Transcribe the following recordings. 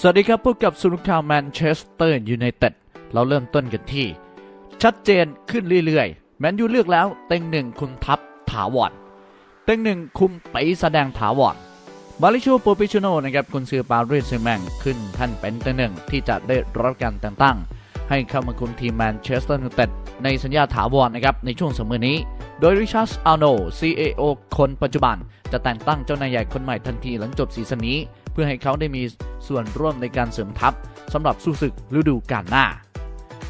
สวัสดีครับพบกับสุนข่าวแมนเชสเตอร์ยูไนเต็ดเราเริ่มต้นกันที่ ชัดเจนขึ้นเรื่อยๆ แมนยูเลือกแล้วเต็งหนึ่งคุมทัพถาวรเต็งหนึ่งคุมไปแสดงถาวรมาริโชโปปิชโนนะครับคุณซือปารีสแซแมงขึ้นท่านเป็นเต็งหนึ่งที่จะได้รับการแต่งตั้ง ให้เข้ามาคุมทีมแมนเชสเตอร์ยูไนเต็ดในสัญญาถาวรนะครับในช่วงสมอนี้ โดยริชาร์ดอาร์โน CAO คนปัจจุบัน จะแต่งตั้งเจ้านายใหญ่คนใหม่ทันทีหลังจบซีซั่นนี้ เพื่อให้เขาได้มี ส่วนร่วมในการเสริมทัพสำหรับสู้ศึกฤดูกาลหน้า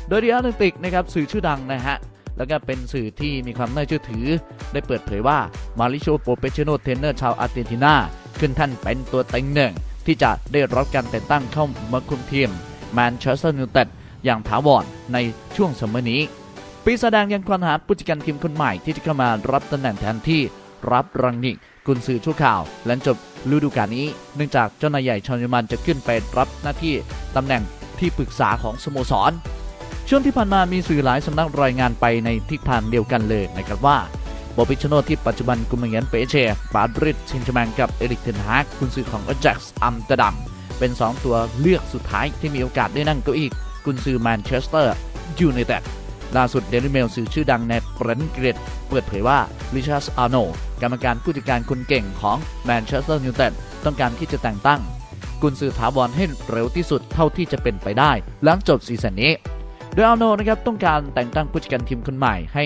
โดยดีอาร์ติกนะครับสื่อชื่อดังนะฮะแล้วก็เป็นสื่อที่มีความน่าเชื่อถือ ได้เปิดเผยว่ามาริโชโปเปเชโนเทนเนอร์ชาวอาร์เจนตินาขึ้นท่านเป็นตัวเต็งหนึ่ง ที่จะได้รับการแต่งตั้งเข้ามาคุมทีมแมนเชสเตอร์ยูไนเต็ดอย่างถาวรในช่วงสมัยนี้ ปีแสดงยังควรหาผู้จัดการทีมคนใหม่ที่จะเข้ามารับตำแหน่งแทนที่รับรังนิกกุนซือชั่วข่าวหลังจบ ฤดูกาลนี้ เนื่องจากเจ้านายใหญ่ชอนยูมันจะขึ้นไปรับหน้าที่ตำแหน่งที่ปรึกษาของสโมสร ช่วงที่ผ่านมามีสื่อหลายสำนักรายงานไปในทิศทางเดียวกันเลยนะครับว่าบอบิชโนที่ปัจจุบันกุมเงียนเปเช่ปาดริดซินชแมงกับเอริกเทนฮากคุณซือของอจักส์อัมสเตอร์ดัมเป็น 2 ตัวเลือกสุดท้ายที่มีโอกาสได้นั่งเก้าอี้กุนซือแมนเชสเตอร์ยูไนเต็ด ล่าสุดเดลิเมลสื่อชื่อดังในประเทศอังกฤษเปิดเผยว่าริชาร์ดอาร์โนกรรมการผู้จัดการคนเก่งของแมนเชสเตอร์ยูไนเต็ดต้องการที่จะแต่งตั้ง กุนซือถาวรให้เร็วที่สุดเท่าที่จะเป็นไปได้ หลังจบซีซั่นนี้ โดยอาร์โนนะครับต้องการแต่งตั้งผู้จัดการทีมคนใหม่ให้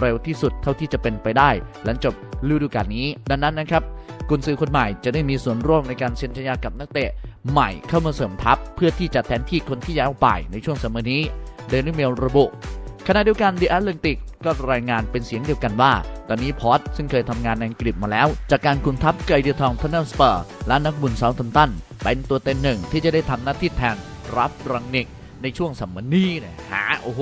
เร็วที่สุดเท่าที่จะเป็นไปได้ หลังจบฤดูกาลนี้ ดังนั้นนะครับกุนซือคนใหม่จะได้มีส่วนร่วมในการเซ็นสัญญากับนักเตะใหม่เข้ามาเสริมทัพ เพื่อที่จะแทนที่คนที่ย้ายออกไปในช่วงสมัยนี้เดลิเมลระบุ ขณะเดียวกัน The Atlantic ก็รายงานเป็นเสียงเดียวกันว่า ตอนนี้พอตซึ่งเคยทำงานในอังกฤษมาแล้ว จากการคุมทัพไกเดียทองทันเนลสเปอร์และนักบุญเซาท์แฮมตัน เป็นตัวเต็งหนึ่งที่จะได้ทำหน้าที่แทนรับรังนิกในช่วงสัมมนีนะฮะโอ้โห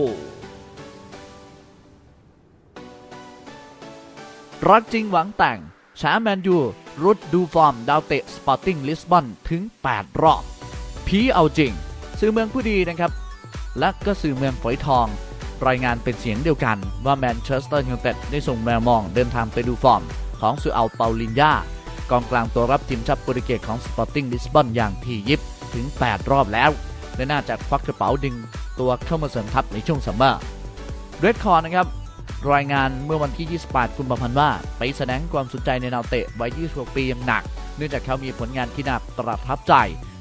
รักจริงหวังแต่งชาแมนยูรุดดูฟอร์ม ดาวเตะสปอร์ติ้งลิสบอนถึง 8 รอบผีเอาจริง สื่อเมืองผู้ดีนะครับ และก็สื่อเมืองฝอยทอง รายงานเป็นเสียงเดียวกันว่าแมนเชสเตอร์ยูไนเต็ดได้ส่งแมวมองเดินทางไปดูฟอร์ม ของซูอัลเปาลินยากองกลางตัวรับทีมชาติโปรตุเกสของสปอร์ติ้งลิสบอนอย่างที่ยิบถึง 8 รอบแล้ว และน่าจะควักกระเป๋าดึงตัวเข้ามาเสริมทัพในช่วงซัมเมอร์เรดคอร์นะครับรายงานเมื่อวันที่ 28 กุมภาพันธ์ว่า ไปแสดงความสนใจในนาวเตะวัย 26 ปีอย่างหนัก เนื่องจากเขามีผลงานที่น่าประทับใจ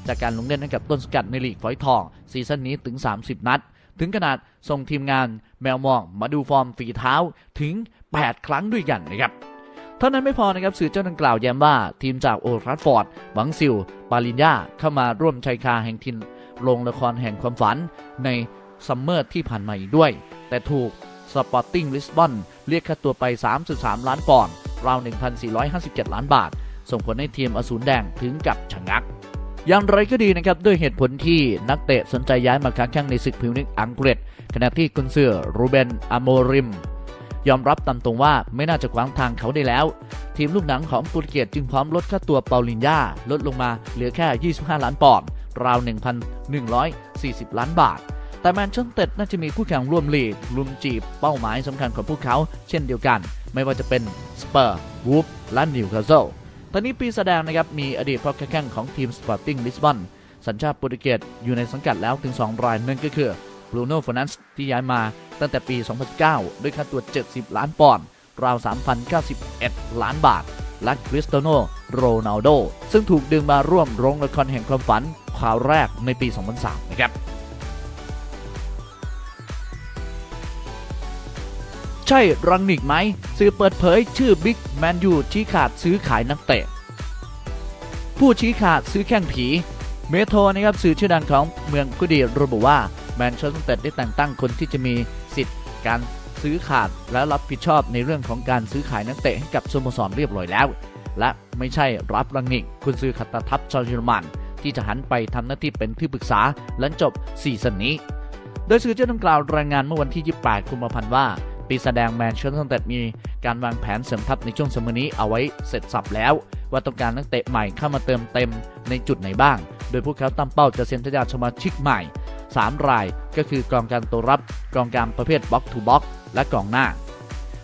จากการลงเล่นให้กับต้นสกัดในลีกฝอยทอง ซีซั่นนี้ถึง 30 นัด ถึงขนาดส่งทีมงานแมวมองมาดูฟอร์มฝีเท้าถึง 8 ครั้งด้วยกันนะครับเท่านั้นไม่พอนะครับสื่อเจ้าดังกล่าวแย้มว่าทีมจากโอทราฟฟอร์ดหวังซิล ปาลินยาเข้ามาร่วมชายคาแห่งทินโรงละครแห่งความฝันในซัมเมอร์ที่ผ่านมาอีกด้วย แต่ถูกสปอร์ติ้งลิสบอนเรียกค่าตัวไป 3.3 ล้านปอนด์ราว 1,457 ล้านบาท ส่งผลให้ทีมอสูรแดงถึงกับชะงัก อย่างไรก็ดีนะครับด้วยเหตุผลที่นักเตะสนใจย้ายมาค้าแข่งในศึกพรีเมียร์ลีกอังกฤษ ขณะที่กุนซือรูเบนอโมริม ยอมรับตามตรงว่าไม่น่าจะขวางทางเขาได้แล้ว ทีมลูกหนังของปรตุเกสจึงพร้อมลดค่าตัวเปาลินยาลดลงมาเหลือแค่ 25 ล้านปอนด์ราว 1,140 ล้านบาท แต่แมนเชสเตอร์น่าจะมีคู่แข่งร่วมลีกรุมจีบเป้าหมายสำคัญของพวกเขา เช่นเดียวกัน ไม่ว่าจะเป็นสเปอร์วูฟและนิวคาสเซิล ตอนนี้ปีแสดงนะครับมีอดีตพ่อแข่งของทีมสปอร์ติ้งลิสบอนสัญชาติโปรตุเกสอยู่ในสังกัดแล้วถึง 2 รายนั่นก็คือบรูโน่ฟ r นันส์ที่ย้ายมาตั้งแต่ปี 2009 ด้วยค่าตัว 70 ล้านปอนด์ราว 3,091 ล้านบาท และคริสเตโนโรนัลโด ซึ่งถูกดึงมาร่วมโรงละครแห่งความฝันข่าวแรกในปี 2003 นะครับ ใช่รังนิกไหมสื่อเปิดเผยชื่อบิ๊กแมนยูชี้ขาดซื้อขายนักเตะ ผู้ชี้ขาดซื้อแข้งผี เมโทรนะครับสื่อชื่อดังของเมืองกุดีระบุว่าแมนเชสเตอร์ได้แต่งตั้งคนที่จะมีสิทธิ์การซื้อขาดและรับผิดชอบในเรื่องของการซื้อขายนักเตะให้กับสโมสรเรียบร้อยแล้ว และไม่ใช่รับรังนิกคุณซื้อขัตทัพชาวเยอรมันที่จะหันไปทำหน้าที่เป็นที่ปรึกษาหลังจบซีซั่นนี้ โดยสื่อเจ้าดังกล่าวรายงานเมื่อวันที่ 28 กุมภาพันธ์ว่า ปีแสดงแมนเชสเตอร์มีการวางแผนเสริมทัพในช่วงสมัยนี้เอาไว้เสร็จสับแล้ว ว่าต้องการนักเตะใหม่เข้ามาเติมเต็มในจุดไหนบ้าง โดยพวกเขาตั้งเป้าจะเซ็นสัญญาสมาชิกใหม่ 3 รายก็คือกองการตัวรับกองการประเภทบล็อกทูบล็อกและกองหน้า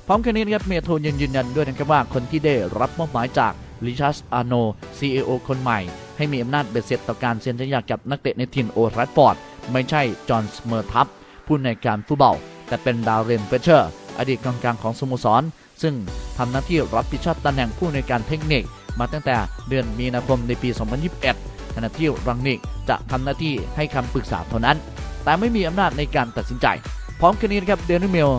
พร้อมกันนี้นะครับเมโทรยังยืนยันด้วยนะครับว่าคนที่ได้รับมอบหมายจากริชาร์ดอาร์โน CEO คนใหม่ ให้มีอำนาจเบ็ดเสร็จต่อการเซ็นสัญญากับนักเตะในทีมโอทรัฟฟอร์ดไม่ใช่จอห์นสเมอร์ทัพผู้ในการฟุตบอล แต่เป็นดาวเรนเฟเชอร์ อดีตกองกลางของสโมสร ซึ่งทำหน้าที่รับผิดชอบตำแหน่งผู้ในการเทคนิค มาตั้งแต่เดือนมีนาคมในปี 2021 ขณะที่รังนิกจะทำหน้าที่ให้คำปรึกษาเท่านั้น แต่ไม่มีอำนาจในการตัดสินใจ พร้อมกันนี้นะครับเดนิเมล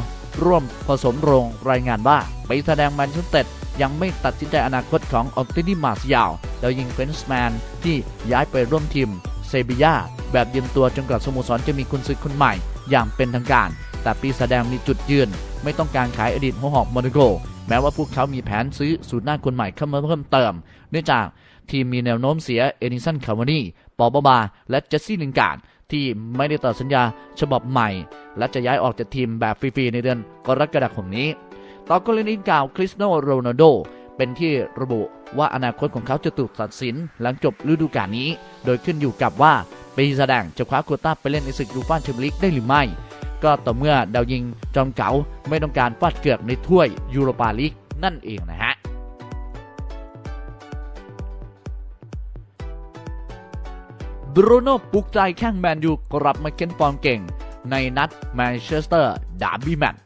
ร่วมผสมโรงรายงานว่าไปแสดงแมนเชสเตอร์ยังไม่ตัดสินใจอนาคตของออกตินีมาสยาวแล้วยิงเฟนช์แมนที่ย้ายไปร่วมทีมเซบียาแบบยืมตัวจนกว่าสโมสรจะมีคุณซื้อคนใหม่อย่างเป็นทางการ แต่ปีแสดงมีจุดยืน ไม่ต้องการขายอดีตหัวหอกโมนโก แม้ว่าพวกเขามีแผนซื้อสูตรหน้าคนใหม่เข้ามาเพิ่มเติม เนื่องจากทีมมีแนวโน้มเสียเอนิสันคาวานีปอบาบา และเจสซี่ลิงการ์ดที่ไม่ได้ต่อสัญญาฉบับใหม่ และจะย้ายออกจากทีมแบบฟรีๆในเดือนกรกฎาคมนี้ ต่อกรณีกล่าวคริสโนโรนัลโดเป็นที่ระบุว่าอนาคตของเขาจะถูกตัดสินหลังจบฤดูกาลนี้ โดยขึ้นอยู่กับว่าปีแสดงจะคว้าโควต้าไปเล่นในศึกยูฟ่าแชมเปี้ยนลีกได้หรือไม่ ก็ต่อเมื่อดาวยิงจอมเก๋าไม่ต้องการฟาดเกือกในถ้วยยูโรปาลีกนั่นเองนะฮะบรูโน่ปลุกใจแข้งแมนยูกลับมาเค้นฟอร์มเก่ง ในนัดแมนเชสเตอร์ดาร์บี้แมตช์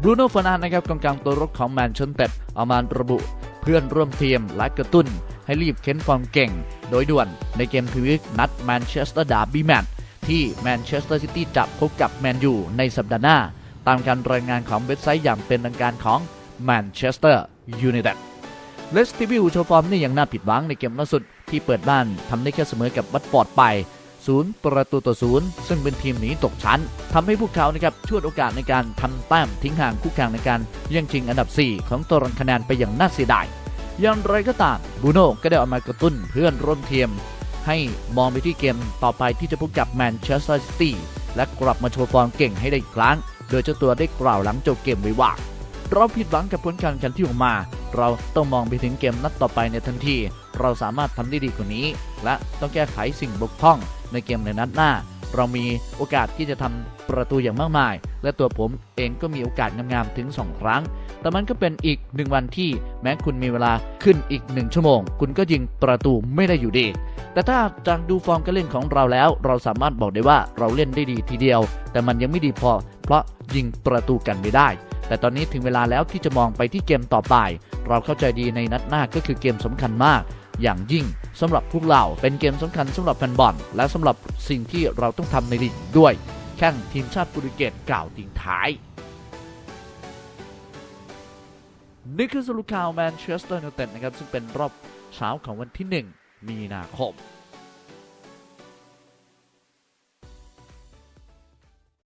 บรูโน่ฟานานนะครับกองกลางตัวรุกของแมนเชสเตอร์เอามาระบุเพื่อนร่วมทีมและกระตุ้นให้รีบเค้นฟอร์มเก่ง โดยด่วนในเกมพรีวิกนัดแมนเชสเตอร์ดาร์บี้แมตช์ ที่แมนเชสเตอร์ซิตี้จะพบกับแมนยูในสัปดาห์หน้า ตามการรายงานของเว็บไซต์อย่างเป็นทางการของแมนเชสเตอร์ยูไนเต็ดเลสติวิลโชว์ฟอร์มได้อย่างน่าผิดหวังในเกมล่าสุดที่เปิดบ้านทำได้แค่เสมอกับวัตฟอร์ดไป 0 ประตูต่อศูนย์ซึ่งเป็นทีมหนีตกชั้นทำให้พวกเขานะครับช่วยโอกาสในการทำแต้มทิ้งห่างคู่แข่งในการแย่งชิงอันดับ 4 ของตารางคะแนนไปอย่างน่าเสียดายอย่างไรก็ตามบูโน่ก็ได้ออกมากระตุ้นเพื่อนร่วมทีม ให้มองไปที่เกมต่อไปที่จะพบกับแมนเชสเตอร์ซิตี้และกลับมาโชว์ฟอร์มเก่งให้ได้อีกครั้ง โดยเจ้าตัวได้กล่าวหลังจบเกมไว้ว่า เราผิดหวังกับผลการแข่งขันที่ออกมา เราต้องมองไปถึงเกมนัดต่อไปในทันที เราสามารถทำได้ดีกว่านี้ และต้องแก้ไขสิ่งบกพร่องในเกมในนัดหน้า เรามีโอกาสที่จะทำประตูอย่างมากมาย และตัวผมเองก็มีโอกาสงามๆถึง 2 ครั้ง แต่มันก็เป็นอีกหนึ่งวันที่แม้คุณมีเวลาขึ้นอีกหนึ่งชั่วโมง คุณก็ยิงประตูไม่ได้อยู่ดี แต่ถ้าจากดูฟอร์มการเล่นของเราแล้ว เราสามารถบอกได้ว่าเราเล่นได้ดีทีเดียว แต่มันยังไม่ดีพอ เพราะยิงประตูกันไม่ได้แต่ตอนนี้ถึงเวลาแล้วที่จะมองไปที่เกมต่อไป เราเข้าใจดีในนัดหน้าก็คือเกมสำคัญมาก อย่างยิ่งสำหรับพวกเราเป็นเกมสำคัญสำหรับแฟนบอลและสำหรับสิ่งที่เราต้องทำในลีกด้วย แข่งทีมชาติโปรตุเกสกล่าวทิ้งท้ายนี่คือสรุปข่าวแมนเชสเตอร์ยูไนเต็ดนะครับ ซึ่งเป็นรอบเช้าของวันที่ 1 มีนาคม